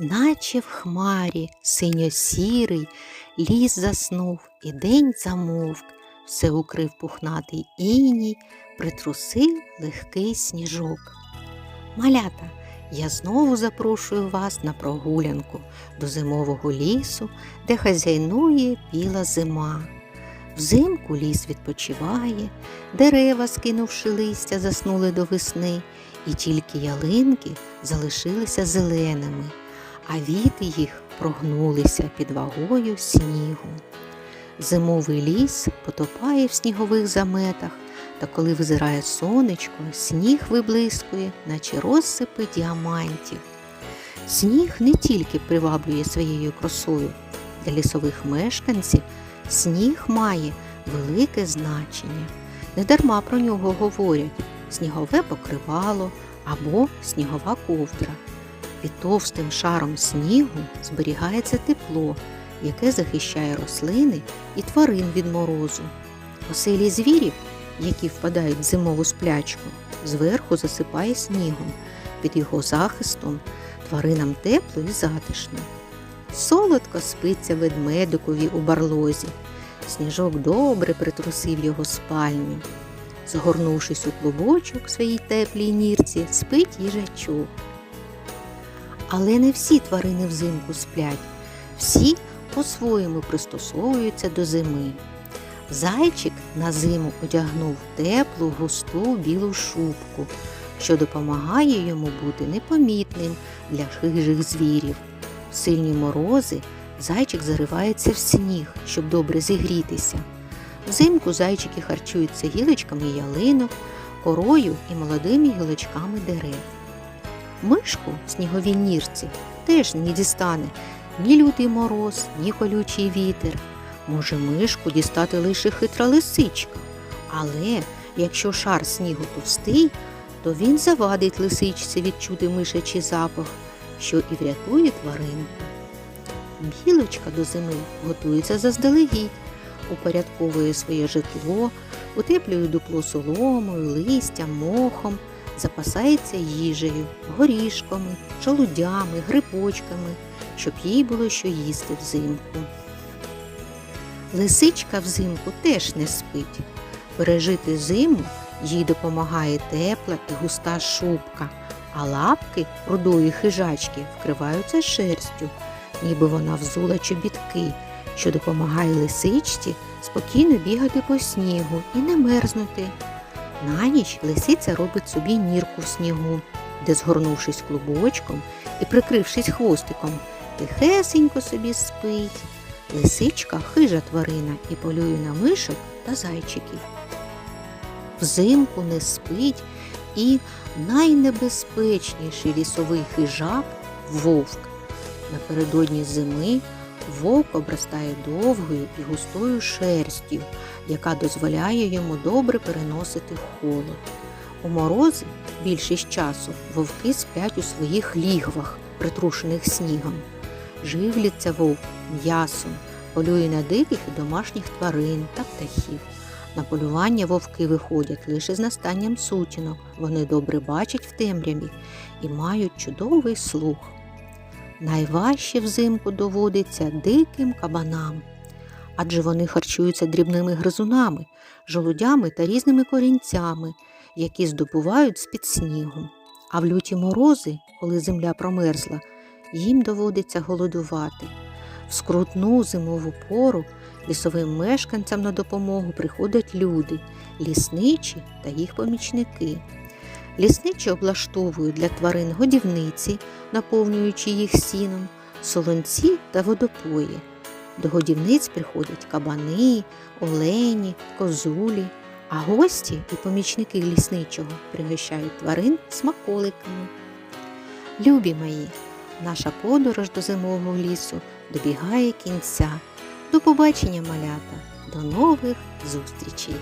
Наче в хмарі синьо-сірий, ліс заснув, і день замовк, все укрив пухнатий іній, притрусив легкий сніжок. Малята, я знову запрошую вас на прогулянку до зимового лісу, де хазяйнує біла зима. Взимку ліс відпочиває, дерева, скинувши листя, заснули до весни, і тільки ялинки залишилися зеленими, а віти їх прогнулися під вагою снігу. Зимовий ліс потопає в снігових заметах, та коли визирає сонечко, сніг виблискує, наче розсипи діамантів. Сніг не тільки приваблює своєю красою, для лісових мешканців сніг має велике значення. Недарма про нього говорять снігове покривало або снігова ковдра. Під товстим шаром снігу зберігається тепло, яке захищає рослини і тварин від морозу. Оселі звірів, які впадають в зимову сплячку, зверху засипає снігом. Під його захистом тваринам тепло і затишно. Солодко спиться ведмедикові у барлозі. Сніжок добре притрусив його спальню. Згорнувшись у клубочок в своїй теплій нірці, спить їжачок. Але не всі тварини взимку сплять, всі по-своєму пристосовуються до зими. Зайчик на зиму одягнув теплу, густу білу шубку, що допомагає йому бути непомітним для хижих звірів. В сильні морози зайчик заривається в сніг, щоб добре зігрітися. Взимку зайчики харчуються гілочками ялинок, корою і молодими гілочками дерев. Мишку в сніговій нірці теж не дістане ні лютий мороз, ні колючий вітер. Може мишку дістати лише хитра лисичка. Але якщо шар снігу товстий, то він завадить лисичці відчути мишачий запах, що і врятує тваринку. Білочка до зими готується заздалегідь, упорядковує своє житло, утеплює дупло соломою, листям, мохом, запасається їжею, горішками, шолудями, грибочками, щоб їй було що їсти взимку. Лисичка взимку теж не спить. Пережити зиму їй допомагає тепла і густа шубка, а лапки рудої хижачки вкриваються шерстю, ніби вона взула чобітки, що допомагає лисичці спокійно бігати по снігу і не мерзнути. На ніч лисиця робить собі нірку в снігу, де, згорнувшись клубочком і прикрившись хвостиком, тихесенько собі спить. Лисичка хижа тварина і полює на мишок та зайчиків. Взимку не спить і найнебезпечніший лісовий хижак вовк. Напередодні зими вовк обростає довгою і густою шерстю, яка дозволяє йому добре переносити холод. У морози більшість часу вовки сплять у своїх лігвах, притрушених снігом. Живляться вовк м'ясом, полює на диких і домашніх тварин та птахів. На полювання вовки виходять лише з настанням сутінок. Вони добре бачать в темряві і мають чудовий слух. Найважче взимку доводиться диким кабанам, адже вони харчуються дрібними гризунами, жолудями та різними корінцями, які здобувають з-під снігу. А в люті морози, коли земля промерзла, їм доводиться голодувати. В скрутну зимову пору лісовим мешканцям на допомогу приходять люди, лісничі та їх помічники. Лісничі облаштовують для тварин годівниці, наповнюючи їх сіном, солонці та водопої. До годівниць приходять кабани, олені, козулі, а гості і помічники лісничого пригощають тварин смаколиками. Любі мої, наша подорож до зимового лісу добігає кінця. До побачення, малята, до нових зустрічей!